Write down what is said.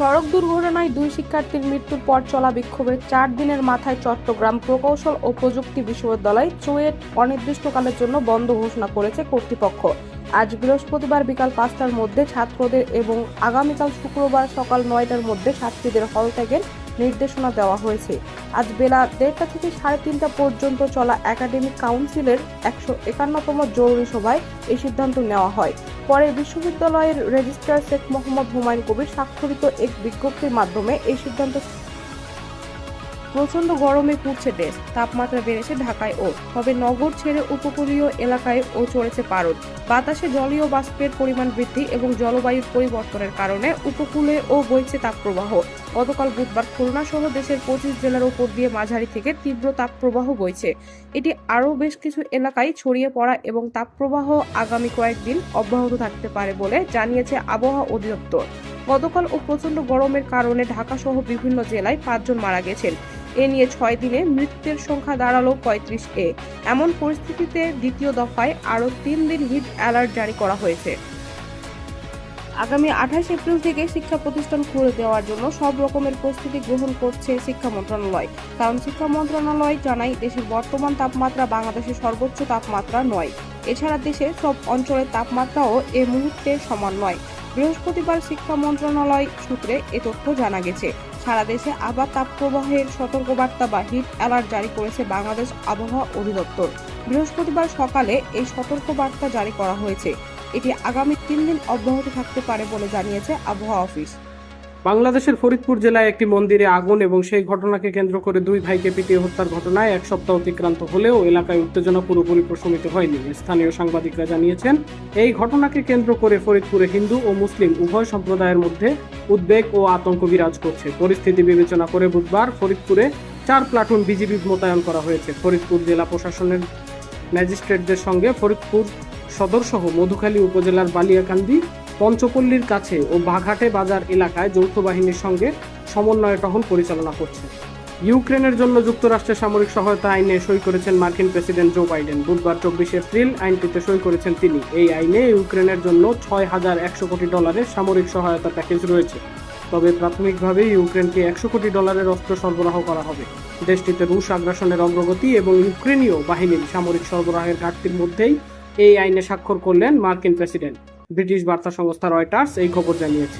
সড়ক দুর্ঘটনায় দুই শিক্ষার্থীর মৃত্যুর পর চলা বিক্ষোভের চার দিনের মাথায় চট্টগ্রাম প্রকৌশল ও প্রযুক্তি বিশ্ববিদ্যালয় চুয়েট অনির্দিষ্টকালের জন্য বন্ধ ঘোষণা করেছে কর্তৃপক্ষ। আজ বৃহস্পতিবার বিকাল পাঁচটার মধ্যে ছাত্রদের এবং আগামীকাল শুক্রবার সকাল নয়টার মধ্যে ছাত্রীদের হল ত্যাগের নির্দেশনা দেওয়া হয়েছে। আজ বেলা দেড়টা থেকে সাড়ে তিনটা পর্যন্ত চলা একাডেমিক কাউন্সিলের একশো একান্নতম জরুরি সভায় এই সিদ্ধান্ত নেওয়া হয়। পরে বিশ্ববিদ্যালয়ের রেজিস্ট্রার শেখ মোহাম্মদ হুমায়ুন কবির স্বাক্ষরিত এক বিজ্ঞপ্তির মাধ্যমে এই সিদ্ধান্ত প্রচণ্ড গরমে পুড়ছে দেশ। তাপমাত্রা বেড়েছে ঢাকায় ও, তবে নগর ছেড়ে উপকূলীয় এলাকায় ও চড়েছে পারদ। বাতাসে জলীয় বাষ্পের পরিমাণ বৃদ্ধি এবং জলবায়ুর পরিবর্তনের কারণে উপকূলে ও বইছে তাপপ্রবাহ। গতকাল বুধবার খুলনা সহ দেশের পঁচিশ জেলার উপর দিয়ে মাঝারি থেকে তীব্র তাপপ্রবাহ বইছে। এটি আরও বেশ কিছু এলাকায় ছড়িয়ে পড়া এবং তাপপ্রবাহ আগামী কয়েকদিন অব্যাহত থাকতে পারে বলে জানিয়েছে আবহাওয়া অধিদপ্তর। গতকাল ও প্রচণ্ড গরমের কারণে ঢাকা সহ বিভিন্ন জেলায় পাঁচজন মারা গেছেন। এ নিয়ে ছয় দিনে মৃত্যুর সংখ্যা দাঁড়াল পঁয়ত্রিশ এ। এমন পরিস্থিতিতে দ্বিতীয় দফায় আরও তিন দিন হিট অ্যালার্ট জারি করা হয়েছে। আগামী আঠাশ এপ্রিল থেকে শিক্ষা প্রতিষ্ঠান খুলে দেওয়ার জন্য সব রকমের প্রস্তুতি গ্রহণ করছে শিক্ষা মন্ত্রণালয়। কারণ শিক্ষা মন্ত্রণালয় জানায়, দেশের বর্তমান তাপমাত্রা বাংলাদেশের সর্বোচ্চ তাপমাত্রা নয়। এছাড়া দেশের সব অঞ্চলের তাপমাত্রাও এ মুহূর্তে সমান নয়। বৃহস্পতিবার শিক্ষা মন্ত্রণালয় সূত্রে এ তথ্য জানা গেছে। সারা দেশে আবার তাপপ্রবাহের সতর্কবার্তা বা হিট অ্যালার্ট জারি করেছে বাংলাদেশ আবহাওয়া অধিদপ্তর। বৃহস্পতিবার সকালে এই সতর্কবার্তা জারি করা হয়েছে। এটি আগামী তিন দিন অব্যাহত থাকতে পারে বলে জানিয়েছে আবহাওয়া অফিস। বাংলাদেশের ফরিদপুর জেলায় একটি মন্দিরে আগুন এবং সেই ঘটনাকে কেন্দ্র করে দুই ভাইকে পিটিয়ে হত্যার ঘটনায় এক সপ্তাহ অতিক্রান্ত হলেও এলাকায় উত্তেজনা পুরোপুরি প্রশমিত হয়নি। স্থানীয় সাংবাদিকরা জানিয়েছেন, এই ঘটনাকে কেন্দ্র করে ফরিদপুরে হিন্দু ও মুসলিম উভয় সম্প্রদায়ের মধ্যে উদ্বেগ ও আতঙ্ক বিরাজ করছে। পরিস্থিতি বিবেচনা করে বুধবার ফরিদপুরে চার প্লাটুন বিজিবি মোতায়েন করা হয়েছে। ফরিদপুর জেলা প্রশাসনের ম্যাজিস্ট্রেটদের সঙ্গে ফরিদপুর সদরসহ মধুখালী উপজেলার বালিয়াকান্দি পঞ্চপল্লীর কাছে ও বাঘাটে বাজার এলাকায় যৌথ বাহিনীর সঙ্গে সমন্বয় টহল পরিচালনা করছে। ইউক্রেনের জন্য যুক্তরাষ্ট্রের সামরিক সহায়তা আইনে সই করেছেন মার্কিন প্রেসিডেন্ট জো বাইডেন। বুধবার চব্বিশে এপ্রিল আইনটিতে সই করেছেন তিনি। এই আইনে ইউক্রেনের জন্য ছয় হাজার একশো কোটি ডলারের সামরিক সহায়তা প্যাকেজ রয়েছে। তবে প্রাথমিকভাবে ইউক্রেনকে একশো কোটি ডলারের অস্ত্র সরবরাহ করা হবে। দেশটিতে রুশ আগ্রাসনের অগ্রগতি এবং ইউক্রেনীয় বাহিনীর সামরিক সরবরাহের ঘাটতির মধ্যেই এই আইনে স্বাক্ষর করলেন মার্কিন প্রেসিডেন্ট। ব্রিটিশ বার্তা সংস্থা রয়টার্স এই খবর জানিয়েছে।